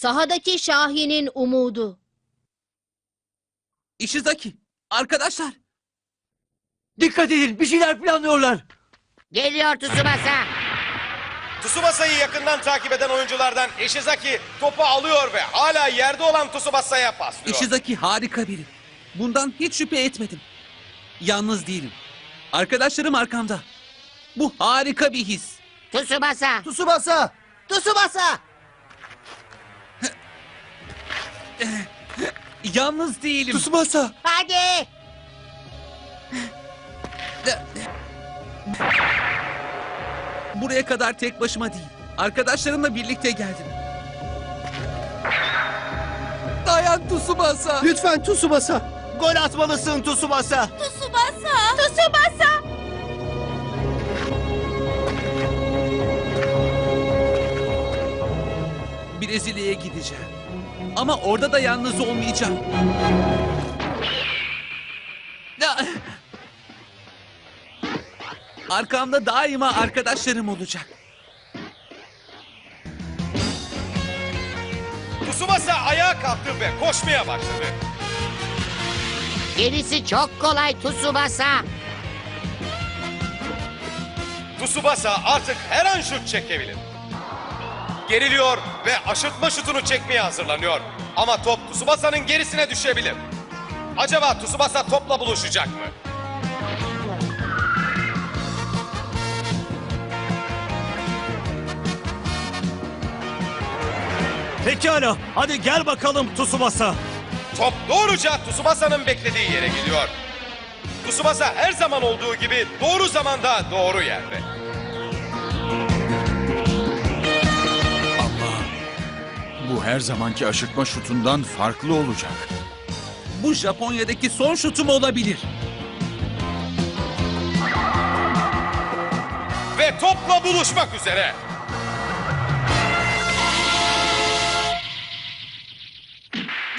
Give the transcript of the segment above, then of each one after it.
Sahadaki Şahin'in umudu. Ishizaki, arkadaşlar. Dikkat edin bir şeyler planlıyorlar. Geliyor Tsubasa. Tsubasa'yı yakından takip eden oyunculardan Ishizaki topu alıyor ve hala yerde olan Tsubasa'ya paslıyor. Ishizaki harika biri. Bundan hiç şüphe etmedim. Yalnız değilim. Arkadaşlarım arkamda. Bu harika bir his. Tsubasa. Tsubasa! Tsubasa! Yalnız değilim. Tsubasa! Hadi. Buraya kadar tek başıma değil. Arkadaşlarımla birlikte geldim. Dayan Tsubasa. Lütfen Tsubasa! Gol atmalısın Tsubasa! Tsubasa! Tsubasa! Brezilya'ya gideceğim. Ama orada da yalnız olmayacağım. Ya- Arkamda daima arkadaşlarım olacak. Tsubasa ayağa kalktı ve koşmaya başladı. Gerisi çok kolay Tsubasa. Tsubasa artık her an şut çekebilir. Geriliyor ve aşırtma şutunu çekmeye hazırlanıyor. Ama top Tsubasa'nın gerisine düşebilir. Acaba Tsubasa topla buluşacak mı? Pekala, hadi gel bakalım Tsubasa. Top doğruca Tsubasa'nın beklediği yere gidiyor. Tsubasa her zaman olduğu gibi doğru zamanda doğru yerde. Bu her zamanki aşırtma şutundan farklı olacak. Bu Japonya'daki son şutum olabilir. Ve topla buluşmak üzere.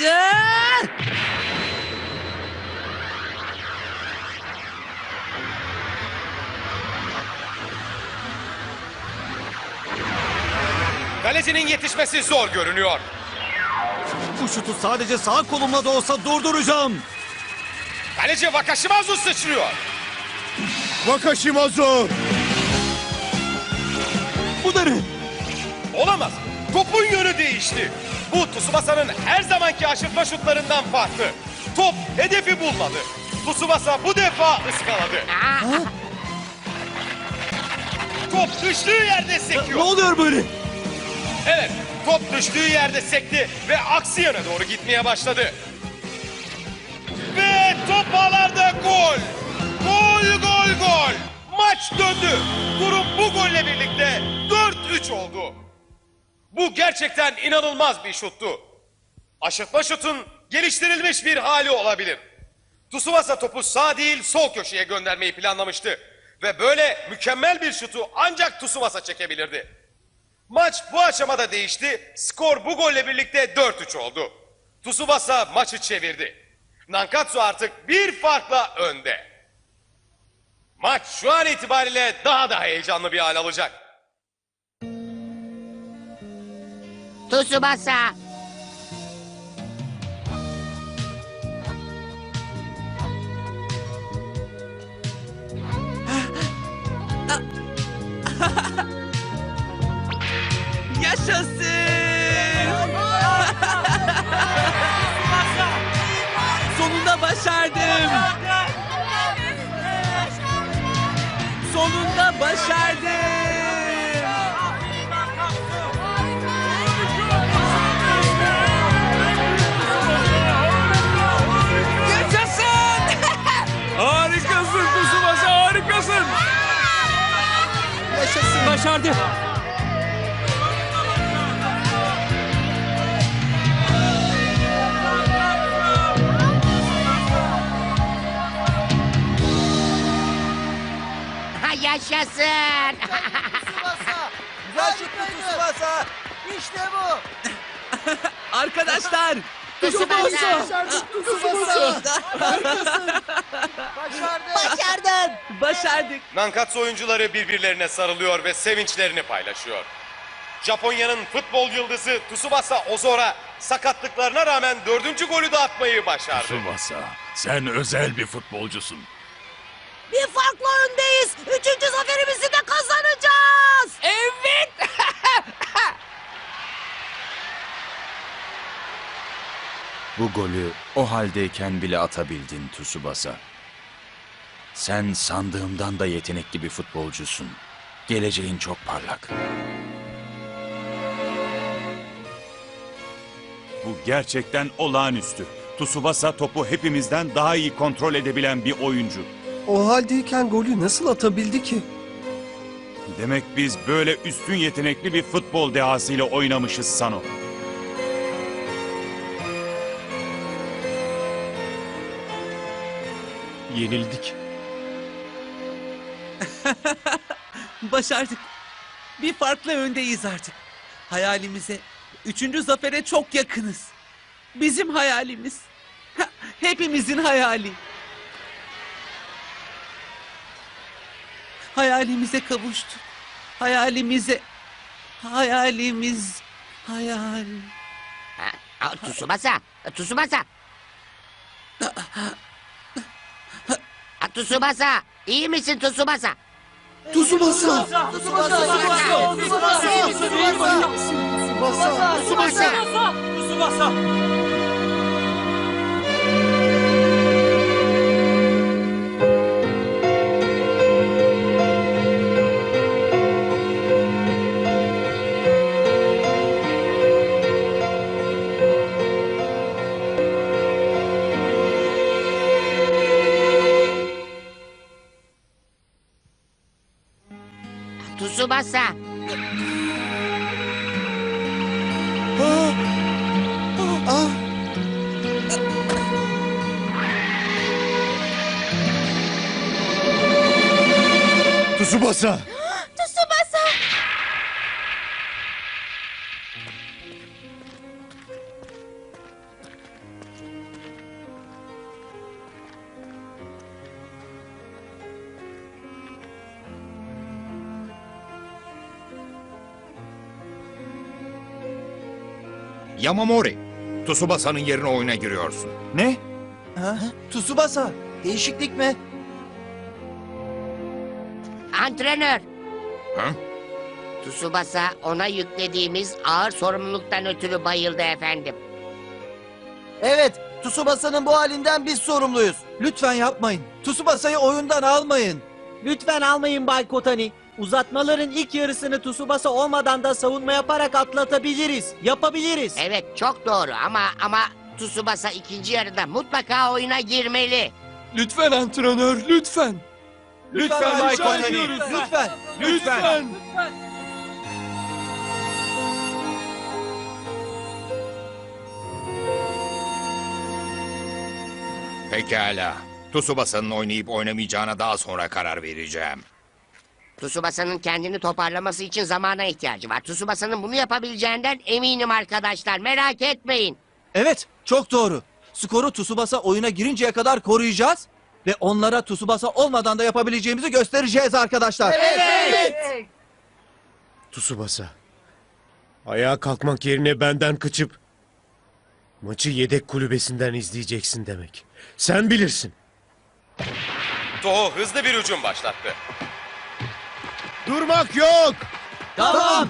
Ya! Kalecinin yetişmesi zor görünüyor. Bu şutu sadece sağ kolumla da olsa durduracağım. Kaleci Wakashimazu sıçrıyor. Wakashimazu! Bu da ne? Olamaz. Topun yönü değişti. Bu Tsubasa'nın her zamanki aşırtma şutlarından farklı. Top hedefi bulmadı. Tsubasa bu defa ıskaladı. Top düştüğü yerde Ne sekiyor. oluyor böyle? Evet, top düştüğü yerde sekti ve aksi yöne doğru gitmeye başladı. Ve top ağlarda gol. Gol, gol, gol. Maç döndü. Durum bu golle birlikte 4-3 oldu. Bu gerçekten inanılmaz bir şuttu. Aşırtma şutun geliştirilmiş bir hali olabilir. Tsubasa topu sağ değil sol köşeye göndermeyi planlamıştı. Ve böyle mükemmel bir şutu ancak Tsubasa çekebilirdi. Maç bu aşamada değişti. Skor bu golle birlikte 4-3 oldu. Tsubasa maçı çevirdi. Nankatsu artık bir farkla önde. Maç şu an itibariyle daha da heyecanlı bir hal alacak. Tsubasa. Yaşasın! Sonunda başardım. Sonunda başardım. Yaşasın! Harikasın Tsubasa harikasın. Başardı. Yaşasın. Güzel şutlu Tsubasa! İşte bu! Arkadaşlar. Tsubasa. Tsubasa! Başardın! Başardık. Nankatsu oyuncuları birbirlerine sarılıyor ve sevinçlerini paylaşıyor. Japonya'nın futbol yıldızı Tsubasa Ozora sakatlıklarına rağmen dördüncü golü de atmayı başardı. Tsubasa, sen özel bir futbolcusun. Bir farkla öndeyiz. Üçüncü zaferimizi de kazanacağız. Evet. Bu golü o haldeyken bile atabildin Tsubasa. Sen sandığımdan da yetenekli bir futbolcusun. Geleceğin çok parlak. Bu gerçekten olağanüstü. Tsubasa topu hepimizden daha iyi kontrol edebilen bir oyuncu. O haldeyken golü nasıl atabildi ki? Demek biz böyle üstün yetenekli bir futbol dehasıyla oynamışız Sano. Yenildik. Başardık. Bir farkla öndeyiz artık. Hayalimize, üçüncü zafere çok yakınız. Bizim hayalimiz. Ha, Hepimizin hayali. Hayalimize kavuştuk. Hayalimize... Hayalimiz... Hayal... Ha, ha, Tsubasa. Tsubasa. Ha, Tsubasa. İyi misin Tsubasa? Tsubasa! Tsubasa. Tsubasa. Ah! Tsubasa! Tsubasa. Yamamori, Tsubasa'nın yerine oyuna giriyorsun. Ne? Tsubasa! Değişiklik mi? Antrenör. Ha? Tsubasa ona yüklediğimiz ağır sorumluluktan ötürü bayıldı efendim. Evet, Tsubasa'nın bu halinden biz sorumluyuz. Lütfen yapmayın. Tsubasa'yı oyundan almayın. Lütfen almayın Bay Kotani. Uzatmaların ilk yarısını Tsubasa olmadan da savunma yaparak atlatabiliriz. Yapabiliriz. Evet çok doğru ama ama Tsubasa ikinci yarıda mutlaka oyuna girmeli. Lütfen antrenör, lütfen. Lütfen Bay ediyoruz, Lütfen. Lütfen. Pekala. Tsubasa'nın oynayıp oynamayacağına daha sonra karar vereceğim. Tsubasa'nın kendini toparlaması için zamana ihtiyacı var. Tsubasa'nın bunu yapabileceğinden eminim arkadaşlar. Merak etmeyin. Evet, çok doğru. Skoru Tsubasa oyuna girinceye kadar koruyacağız ve onlara Tsubasa olmadan da yapabileceğimizi göstereceğiz arkadaşlar. Tsubasa. Ayağa kalkmak yerine benden kaçıp maçı yedek kulübesinden izleyeceksin demek. Sen bilirsin. Toho hızlı bir hücum başlattı. Durmak yok. Tamam.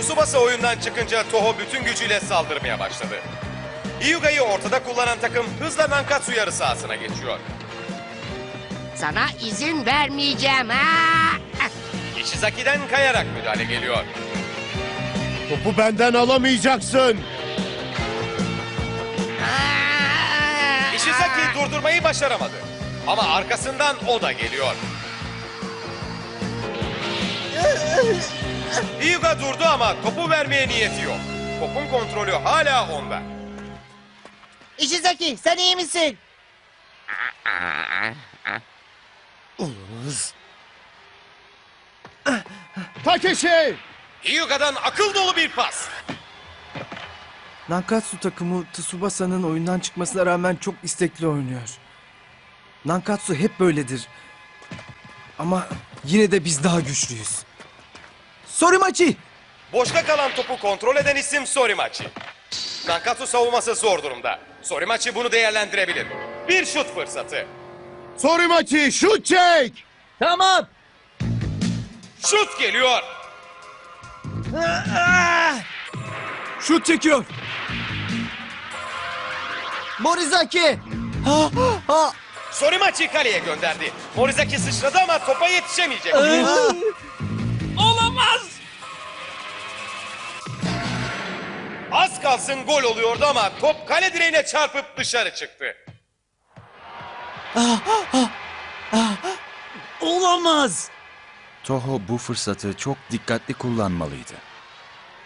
Tsubasa oyundan çıkınca Toho bütün gücüyle saldırmaya başladı. Hyuga'yı ortada kullanan takım hızla Nankatsu yarı sahasına geçiyor. Sana izin vermeyeceğim ha. Ishizaki'den kayarak müdahale geliyor. Topu benden alamayacaksın. Ishizaki durdurmayı başaramadı. Ama arkasından o da geliyor. Hyuga durdu ama topu vermeye niyeti yok. Topun kontrolü hala onda. Ishizaki sen iyi misin? Takeshi! Hyuga'dan akıl dolu bir pas. Nankatsu takımı Tsubasa'nın oyundan çıkmasına rağmen çok istekli oynuyor. Nankatsu hep böyledir. Ama yine de biz daha güçlüyüz. Sorimachi! Boşta kalan topu kontrol eden isim Sorimachi. Nankatsu savunması zor durumda. Sorimachi bunu değerlendirebilir. Bir şut fırsatı. Sorimachi şut çek! Tamam. Şut geliyor. Şut çekiyor. Morizaki. Ha, ha. Sorimachi kaleye gönderdi. Morizaki sıçradı ama topa yetişemeyecek. Az kalsın gol oluyordu ama top kale direğine çarpıp dışarı çıktı. Olamaz. Toho bu fırsatı çok dikkatli kullanmalıydı.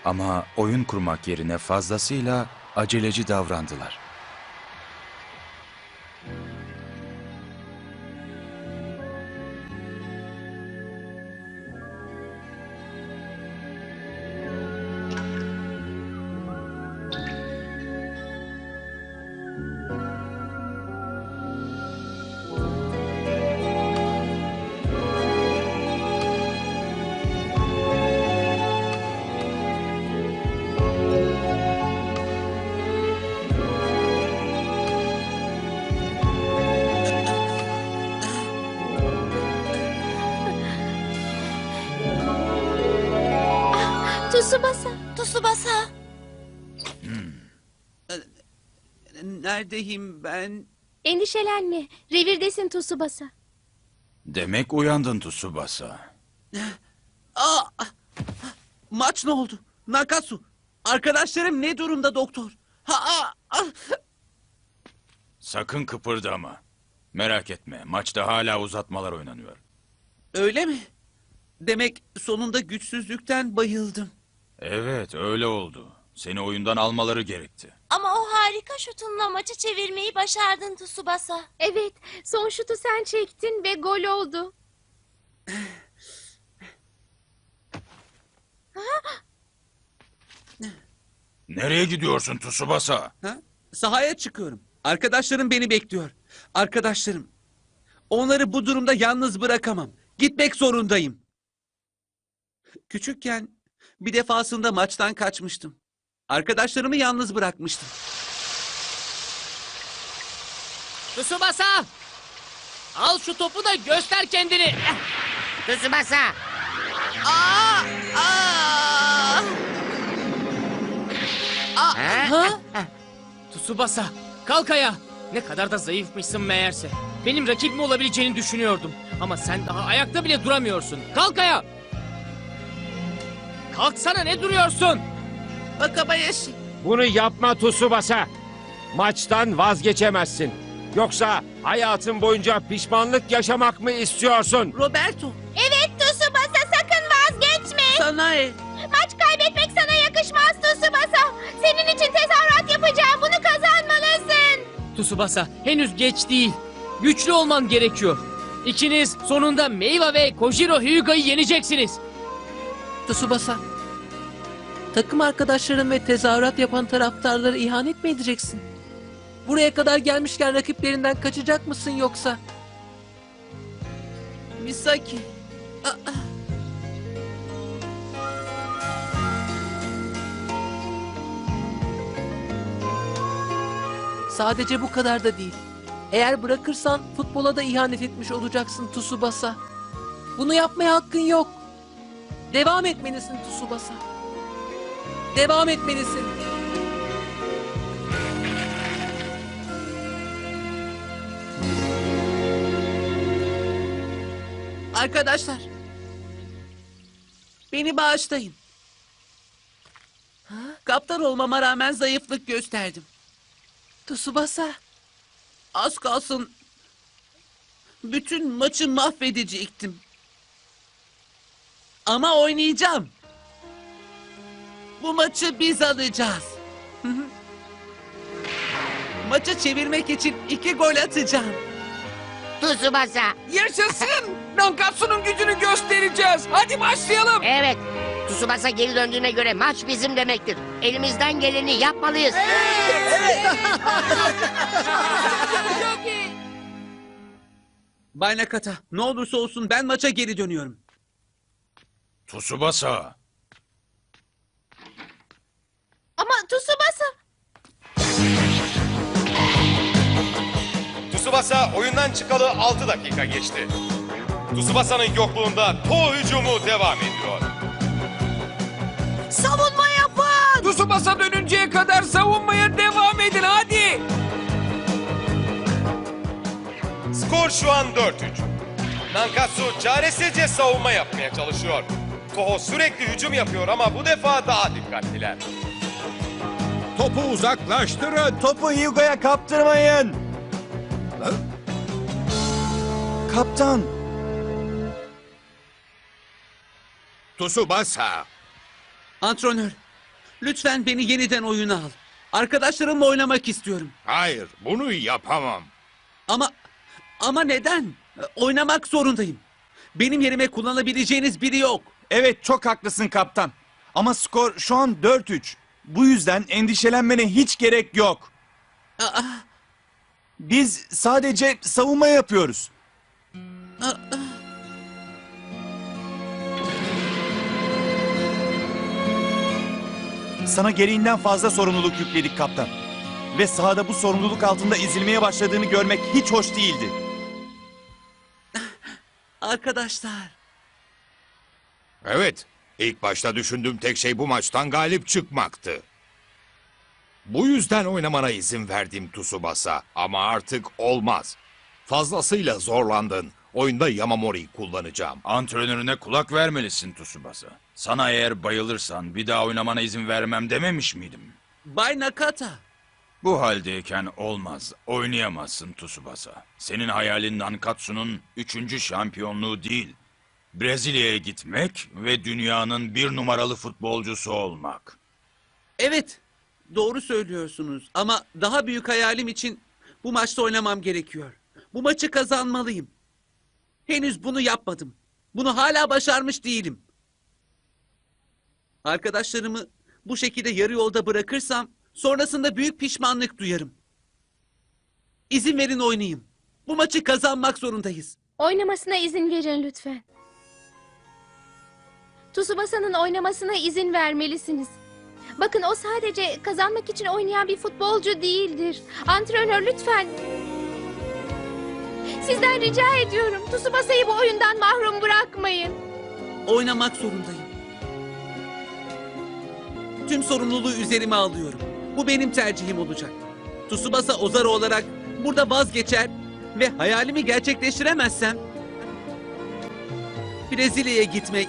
Ama oyun kurmak yerine fazlasıyla aceleci davrandılar. Neredeyim ben? Endişelenme. Revirdesin Tsubasa. Demek uyandın Tsubasa. Aa! Maç ne oldu? Nakatsu. Arkadaşlarım ne durumda doktor? Ha, aa, ah! Sakın kıpırdama. Merak etme, maçta hala uzatmalar oynanıyor. Öyle mi? Demek sonunda güçsüzlükten bayıldım. Evet, öyle oldu. Seni oyundan almaları gerekti. Ama o harika şutunla maçı çevirmeyi başardın Tsubasa. Evet. Son şutu sen çektin ve gol oldu. Nereye gidiyorsun Tsubasa? Ha? Sahaya çıkıyorum. Arkadaşlarım beni bekliyor. Arkadaşlarım. Onları bu durumda yalnız bırakamam. Gitmek zorundayım. Küçükken bir defasında maçtan kaçmıştım. Arkadaşlarımı yalnız bırakmıştım. Tsubasa. Al şu topu da göster kendini. Tsubasa. Aa! Aa! Ha? Tsubasa. Kalk ayağa. Ne kadar da zayıfmışsın meğerse. Benim rakibim olabileceğini düşünüyordum. Ama sen daha ayakta bile duramıyorsun. Kalk ayağa. Kalksana ne duruyorsun? Wakabayashi. Bunu yapma Tsubasa. Maçtan vazgeçemezsin. Yoksa hayatın boyunca pişmanlık yaşamak mı istiyorsun? Roberto. Evet Tsubasa sakın vazgeçme. Sanae. Maç kaybetmek sana yakışmaz Tsubasa. Senin için tezahürat yapacağım. Bunu kazanmalısın. Tsubasa henüz geç değil. Güçlü olman gerekiyor. İkiniz sonunda Meiwa ve Kojiro Hyuga'yı yeneceksiniz. Tsubasa. Takım arkadaşların ve tezahürat yapan taraftarları ihanet mi edeceksin? Buraya kadar gelmişken rakiplerinden kaçacak mısın yoksa? Misaki. Aa! Sadece bu kadar da değil. Eğer bırakırsan futbola da ihanet etmiş olacaksın Tsubasa. Bunu yapmaya hakkın yok. Devam etmelisin Tsubasa. Devam etmelisin. Arkadaşlar. Beni bağışlayın. Kaptan olmama rağmen zayıflık gösterdim. Tsubasa. Az kalsın bütün maçı mahvedecektim. Ama oynayacağım. Bu maçı biz alacağız. Maçı çevirmek için iki gol atacağım. Tsubasa. Yaşasın! Nankatsu'nun gücünü göstereceğiz. Hadi başlayalım. Evet. Tsubasa geri döndüğüne göre maç bizim demektir. Elimizden geleni yapmalıyız. Bay Nakata, ne olursa olsun ben maça geri dönüyorum. Tsubasa, Ama Tsubasa. Tsubasa oyundan çıkalı 6 dakika geçti. Tsubasa'nın yokluğunda To hücumu devam ediyor. Savunma yapın. Tsubasa dönünceye kadar savunmaya devam edin hadi. Skor şu an 4-3. Nankatsu çaresizce savunma yapmaya çalışıyor. Toho sürekli hücum yapıyor ama bu defa daha dikkatliler. Topu uzaklaştırın. Topu Hyuga'ya kaptırmayın. Kaptan. Tsubasa. Antrenör, lütfen beni yeniden oyuna al. Arkadaşlarımla oynamak istiyorum. Hayır, bunu yapamam. Ama ama neden? Oynamak zorundayım. Benim yerime kullanabileceğiniz biri yok. Evet çok haklısın kaptan. Ama skor şu an 4-3. Bu yüzden endişelenmene hiç gerek yok. Aa, Biz sadece savunma yapıyoruz. aa, Sana gereğinden fazla sorumluluk yükledik kaptan. Ve sahada bu sorumluluk altında ezilmeye başladığını görmek hiç hoş değildi. arkadaşlar. Evet, ilk başta düşündüğüm tek şey bu maçtan galip çıkmaktı. Bu yüzden oynamana izin verdim Tsubasa ama artık olmaz. Fazlasıyla zorlandın. Oyunda Yamamori'yi kullanacağım. Antrenörüne kulak vermelisin Tsubasa. Sana eğer bayılırsan bir daha oynamana izin vermem dememiş miydim? Bay Nakata. Bu haldeyken olmaz. Oynayamazsın Tsubasa. Senin hayalin Nankatsu'nun üçüncü şampiyonluğu değil. Brezilya'ya gitmek ve dünyanın bir numaralı futbolcusu olmak. Evet, doğru söylüyorsunuz ama daha büyük hayalim için bu maçta oynamam gerekiyor. Bu maçı kazanmalıyım. Henüz bunu yapmadım. Bunu hala başarmış değilim. Arkadaşlarımı bu şekilde yarı yolda bırakırsam sonrasında büyük pişmanlık duyarım. İzin verin oynayayım. Bu maçı kazanmak zorundayız. Oynamasına izin verin lütfen. Tsubasa'nın oynamasına izin vermelisiniz. Bakın o sadece kazanmak için oynayan bir futbolcu değildir. Antrenör lütfen. Sizden rica ediyorum. Tsubasa'yı bu oyundan mahrum bırakmayın. Oynamak zorundayım. Tüm sorumluluğu üzerime alıyorum. Bu benim tercihim olacak. Tsubasa Ozaro olarak burada vazgeçer ve hayalimi gerçekleştiremezsem Brezilya'ya gitmek,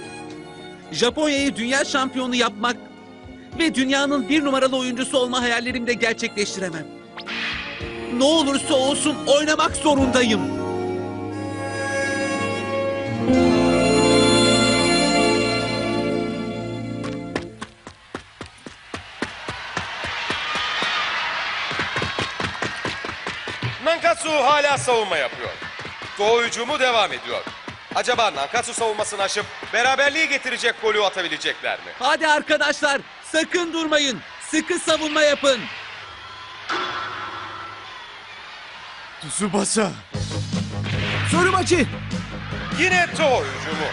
Japonya'yı dünya şampiyonu yapmak ve dünyanın bir numaralı oyuncusu olma hayallerimi de gerçekleştiremem. Ne olursa olsun oynamak zorundayım. Nankatsu hala savunma yapıyor. Toho hücumu devam ediyor. Acaba Nankatsu savunmasını aşıp beraberliği getirecek golü atabilecekler mi? Hadi arkadaşlar sakın durmayın. Sıkı savunma yapın. Tsubasa. Surimachi. Yine Toho hücumu.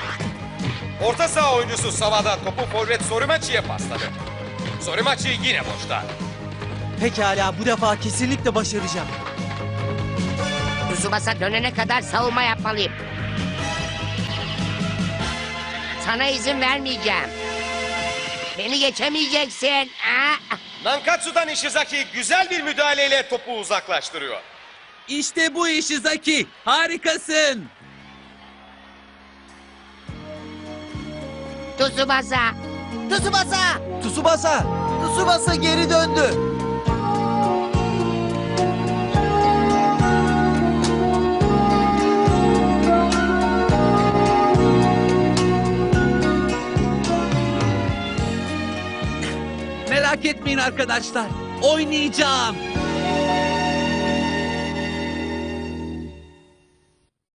Orta saha oyuncusu Sava'da topu forvet Sorimachi'ye pasladı. Sorimachi yine boşta. Pekala bu defa kesinlikle başaracağım. Tsubasa dönene kadar savunma yapmalıyım. Sana izin vermeyeceğim. Beni geçemeyeceksin. Aa! Nankatsu'dan Ishizaki güzel bir müdahaleyle topu uzaklaştırıyor. İşte bu Ishizaki. Harikasın. Tsubasa. Tsubasa. Tsubasa. Tsubasa geri döndü. Merak etmeyin arkadaşlar. Oynayacağım.